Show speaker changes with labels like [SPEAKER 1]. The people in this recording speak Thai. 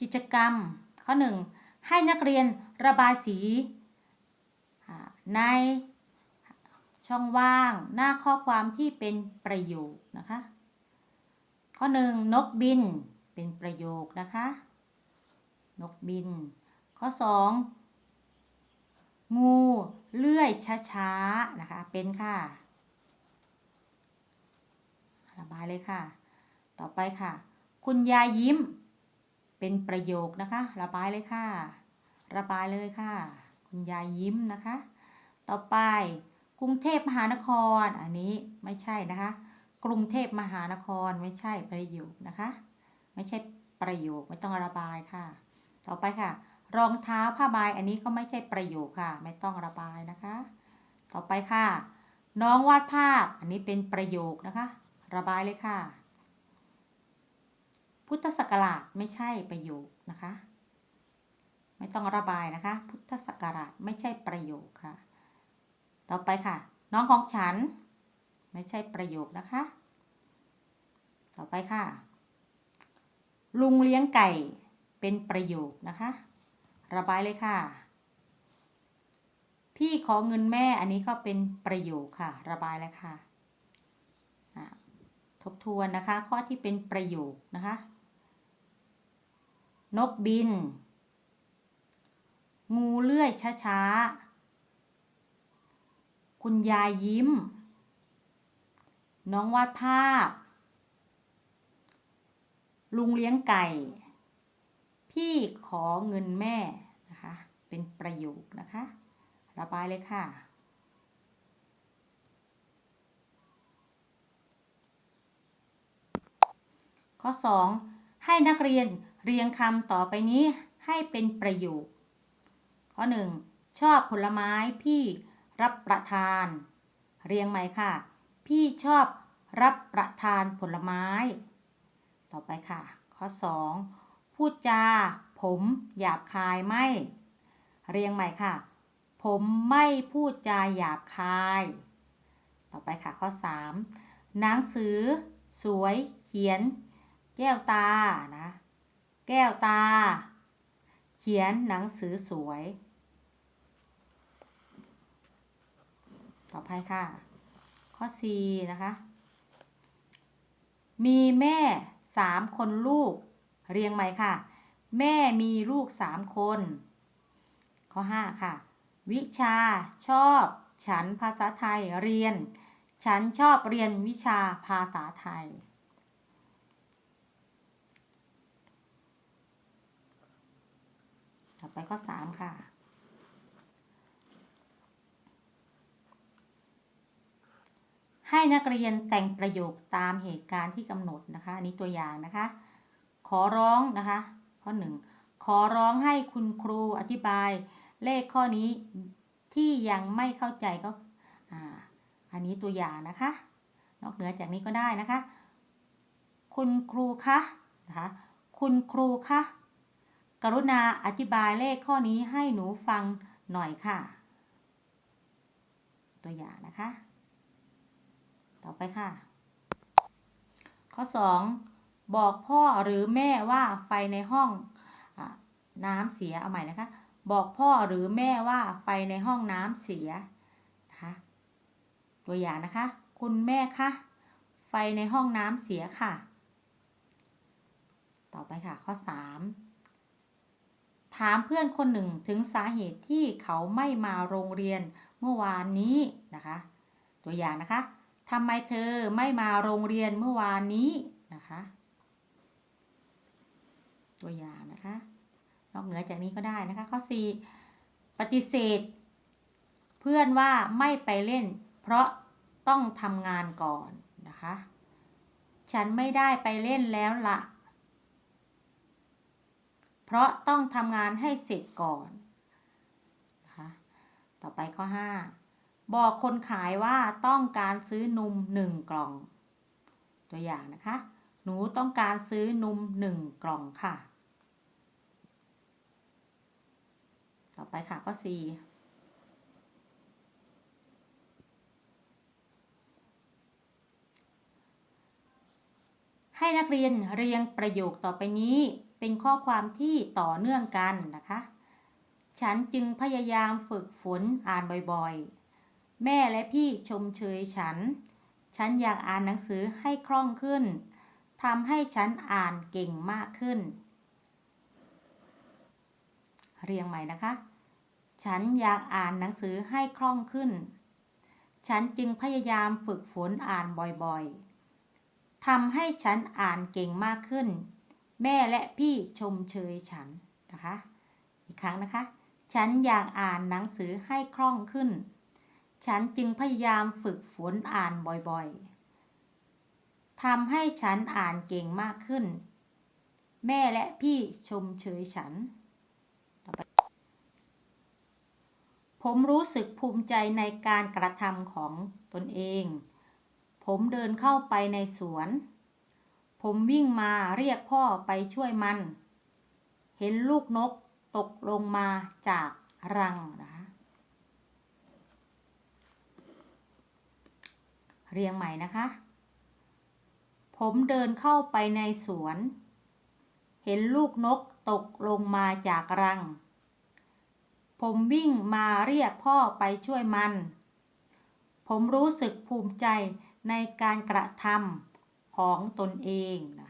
[SPEAKER 1] กิจกรรม ข้อ 1 ให้นักเรียนระบายสีในช่องว่างหน้าข้อความที่เป็นประโยคนะคะ ข้อ 1 นกบินเป็นประโยคนะคะ นกบิน ข้อ 2 งูเลื่อยช้าๆนะคะเป็นค่ะระบายเลยค่ะ ต่อไปค่ะ คุณยายยิ้ม เป็นประโยคนะคะ ระบายเลยค่ะ ระบายเลยค่ะ คุณยายยิ้มนะคะ ต่อไปกรุงเทพมหานคร อันนี้ไม่ใช่นะคะ กรุงเทพมหานครไม่ใช่ประโยคนะคะ ไม่ใช่ประโยคไม่ต้องระบายค่ะ ต่อไปค่ะ รองเท้าผ้าใบอันนี้ก็ไม่ใช่ประโยคค่ะ ไม่ต้องระบายนะคะ ต่อไปค่ะ น้องวาดภาพอันนี้เป็นประโยคนะคะ ระบายเลยค่ะ พุทธศักราชไม่ใช่ประโยคนะคะ ไม่ต้องระบายนะคะ พุทธศักราชไม่ใช่ประโยคค่ะ ต่อไปค่ะ น้องของฉัน ไม่ใช่ประโยคนะคะ ต่อไปค่ะ ลุงเลี้ยงไก่เป็นประโยคนะคะ ระบายเลยค่ะ พี่ขอเงินแม่อันนี้ก็เป็นประโยคค่ะ ระบายเลยค่ะทบทวนนะคะ ข้อที่เป็นประโยคนะคะ นกบิน งูเลื่อยช้าๆ คุณยายยิ้ม น้องวาดภาพ ลุงเลี้ยงไก่ พี่ขอเงินแม่นะคะ เป็นประโยคนะคะ ระบายเลยค่ะข้อ 2 ให้นักเรียน เรียงคำต่อไปนี้ให้เป็นประโยค ข้อ 1 ชอบผลไม้พี่รับประทาน เรียงใหม่ค่ะ พี่ชอบรับประทานผลไม้ ต่อไปค่ะ ข้อ 2 พูดจา ผมหยาบคายไม่ เรียงใหม่ค่ะ ผมไม่พูดจาหยาบคาย ต่อไปค่ะ ข้อ 3 หนังสือ สวย เขียน แก้วตานะ แก้วตา เขียนหนังสือสวย ต่อไปค่ะ ข้อ4นะคะ มีแม่สามคนลูก เรียงใหม่ค่ะ แม่มีลูกสามคน ข้อ 5 ค่ะ วิชาชอบ ฉันภาษาไทยเรียน ฉันชอบเรียนวิชาภาษาไทย ต่อ ไปข้อ3ค่ะ ให้นักเรียนแต่งประโยคตามเหตุการณ์ที่กำหนดนะคะ อันนี้ตัวอย่างนะคะ ขอร้องนะคะ ข้อ1ขอร้องให้คุณครูอธิบายเลขข้อนี้ที่ยังไม่เข้าใจก็อ่าอันนี้ตัวอย่างนะคะ นอกเหนือจากนี้ก็ได้นะคะ คุณครูคะนะคะ คุณครูคะ กรุณาอธิบายเลขข้อนี้ให้หนูฟังหน่อยค่ะ ตัวอย่างนะคะ ต่อไปค่ะ ข้อ 2 บอกพ่อหรือแม่ว่าไฟในห้องอน้ำเสียเอาใหม่นะคะ บอกพ่อหรือแม่ว่าไฟในห้องน้ำเสียนะคะตัวอย่างนะคะ คุณแม่คะไฟในห้องน้ำเสียค่ะ ต่อไปค่ะข้อ 3 ถามเพื่อนคนหนึ่งถึงสาเหตุที่เขาไม่มาโรงเรียนเมื่อวานนี้นะคะ ตัวอย่างนะคะทำไมเธอไม่มาโรงเรียนเมื่อวานนี้นะคะ ตัวอย่างนะคะ นอกเหนือจากนี้ก็ได้นะคะ ข้อ 4 ปฏิเสธ เพื่อนว่าไม่ไปเล่น เพราะต้องทำงานก่อนนะคะ ฉันไม่ได้ไปเล่นแล้วละ เพราะต้องทำงานให้เสร็จก่อนนะคะต่อไปข้อ 5 บอกคนขายว่าต้องการซื้อนมหนึ่งกล่อง ตัวอย่างนะคะ หนูต้องการซื้อนมหนึ่งกล่องค่ะ ต่อไปค่ะข้อ 4ให้นักเรียนเรียงประโยคต่อไปนี้ เป็นข้อความที่ต่อเนื่องกันนะคะ ฉันจึงพยายามฝึกฝนอ่านบ่อยๆ แม่และพี่ชมเชยฉัน ฉันอยากอ่านหนังสือให้คล่องขึ้นทำให้ฉันอ่านเก่งมากขึ้น เรียงใหม่นะคะ ฉันอยากอ่านหนังสือให้คล่องขึ้น ฉันจึงพยายามฝึกฝนอ่านบ่อยๆทำให้ฉันอ่านเก่งมากขึ้น แม่และพี่ชมเชยฉันนะคะ อีกครั้งนะคะ ฉันอยากอ่านหนังสือให้คล่องขึ้น ฉันจึงพยายามฝึกฝนอ่านบ่อยๆทำให้ฉันอ่านเก่งมากขึ้น แม่และพี่ชมเชยฉัน ผมรู้สึกภูมิใจในการกระทำของตนเอง ผมเดินเข้าไปในสวน ผมวิ่งมาเรียกพ่อไปช่วยมัน เห็นลูกนกตกลงมาจากรังนะคะเรียงใหม่นะคะ ผมเดินเข้าไปในสวน เห็นลูกนกตกลงมาจากรัง ผมวิ่งมาเรียกพ่อไปช่วยมัน ผมรู้สึกภูมิใจในการกระทำ ของตนเองนะ